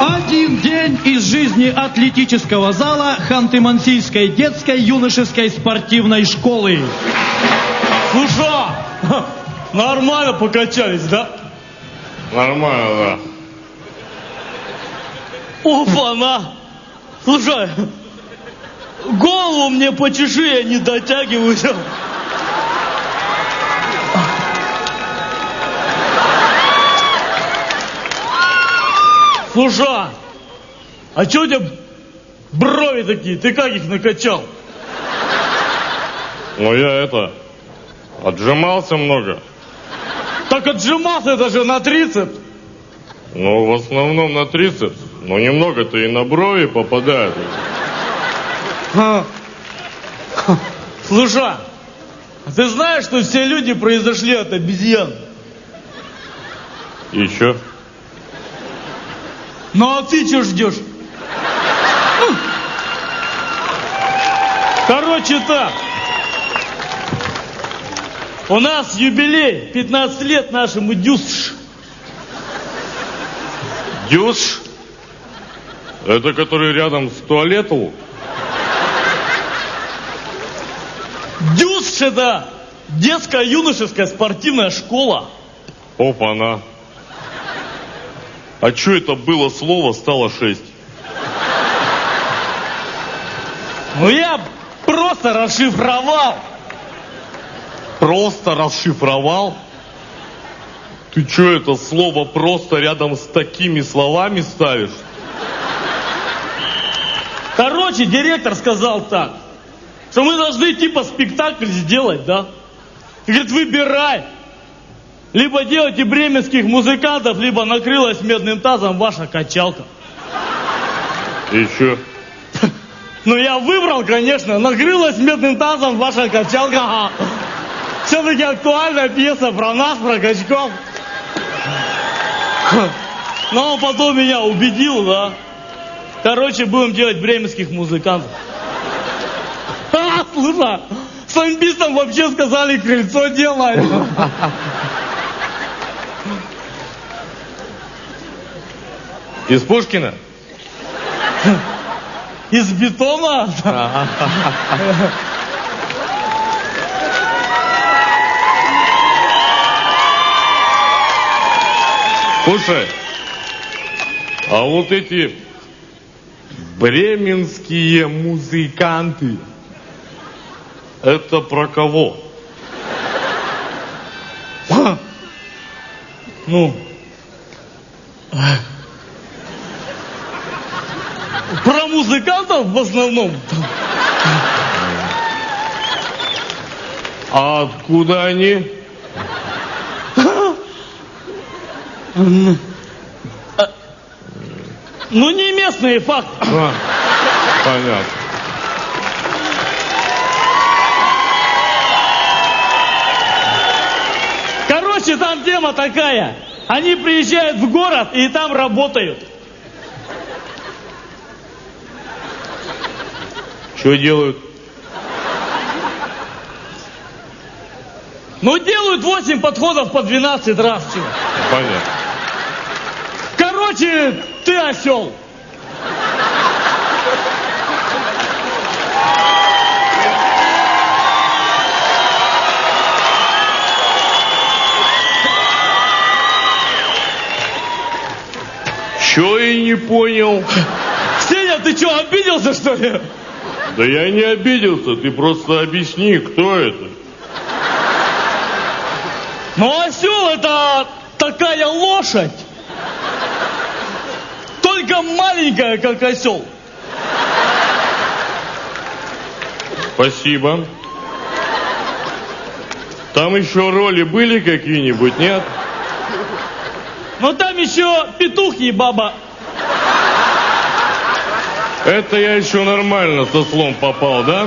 Один день из жизни атлетического зала Ханты-Мансийской детской юношеской спортивной школы. Слушай, ха, нормально покачались, да? Нормально, Опа-на! Слушай, голову мне почеши, я не дотягиваюсь. Слушай, а что у тебя брови такие? Ты как их накачал? Ну я это, отжимался много. Так отжимался это же на трицепс. Ну, в основном на трицепс. Но немного-то и на брови попадает. А. Слушай, а ты знаешь, что все люди произошли от обезьян? И чё? Ну а ты что ждешь? Короче так. У нас юбилей, 15 лет нашему дюсш. Дюш? Это который рядом с туалетом? Дюсш это детская юношеская спортивная школа. Опа-на. А чё это было слово, стало шесть? Ну я просто расшифровал. Просто расшифровал? Ты чё это слово просто рядом с такими словами ставишь? Короче, директор сказал так, что мы должны типа спектакль сделать, да? И говорит, выбирай. Либо делайте бременских музыкантов, либо накрылась медным тазом ваша качалка. И чё? Ну, я выбрал, конечно, накрылась медным тазом ваша качалка. Все-таки актуальная пьеса про нас, про качков. Но он потом меня убедил, да. Короче, будем делать бременских музыкантов. А, слушай, с амбистом вообще сказали крыльцо делать. Из Пушкина? Из бетона? Слушай, а вот эти бременские музыканты, это про кого? Ну. Про музыкантов в основном. А откуда они? Ну, не местные факт. А, понятно. Короче, там тема такая. Они приезжают в город и там работают. Что делают? Ну, делают 8 подходов по 12 раз. чего. Понятно. Короче, ты осел. Не понял? Сеня, ты что, обиделся, что ли? Да я не обиделся, ты просто объясни, кто это. Ну, осел это такая лошадь. Только маленькая, как осел. Спасибо. Там еще роли были какие-нибудь, нет? Но там еще петух и баба. Это я еще нормально со слом попал, да?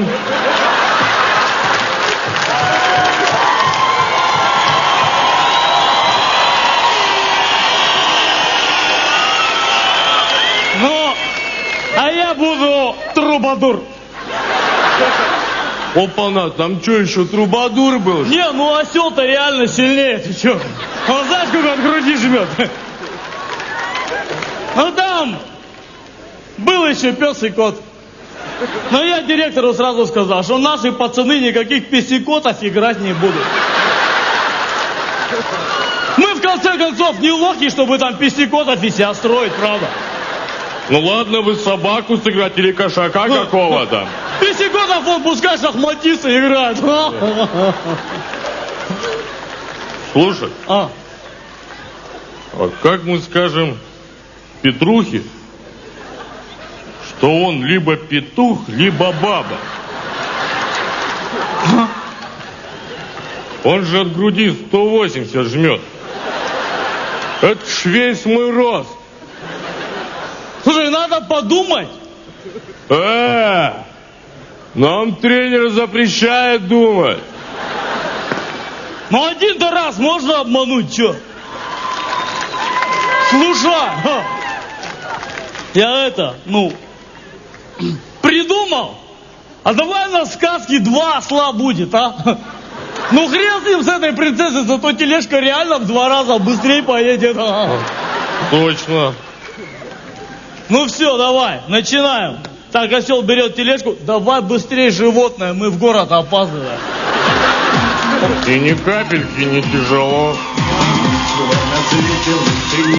Ну, а я буду трубадур. Опа-на, там что, еще трубадур был? Не, ну осел-то реально сильнее, ты че? Он знаешь, как он груди жмет? Ну там был еще пес и кот. Но я директору сразу сказал, что наши пацаны никаких песикотов играть не будут. Мы в конце концов не лохи, чтобы там песикотов и себя строить, правда? Ну ладно, вы собаку сыграть или кошака какого-то. Песикотов он пускай шахматисты играют. Слушай, А, а как мы скажем Петрухе, что он либо петух, либо баба? Он же от груди 180 жмет. Это ж весь мой рост. слушай, надо подумать. Э, нам тренер запрещает думать. Ну один-то раз можно обмануть, чё? Слушай, я это, ну, придумал. А давай на сказке два осла будет, а? Ну хрен с ним, с этой принцессой, зато тележка реально в два раза быстрее поедет. Точно. Ну все, давай, начинаем. Так, осел берет тележку, давай быстрее животное, мы в город опаздываем. И ни капельки не тяжело.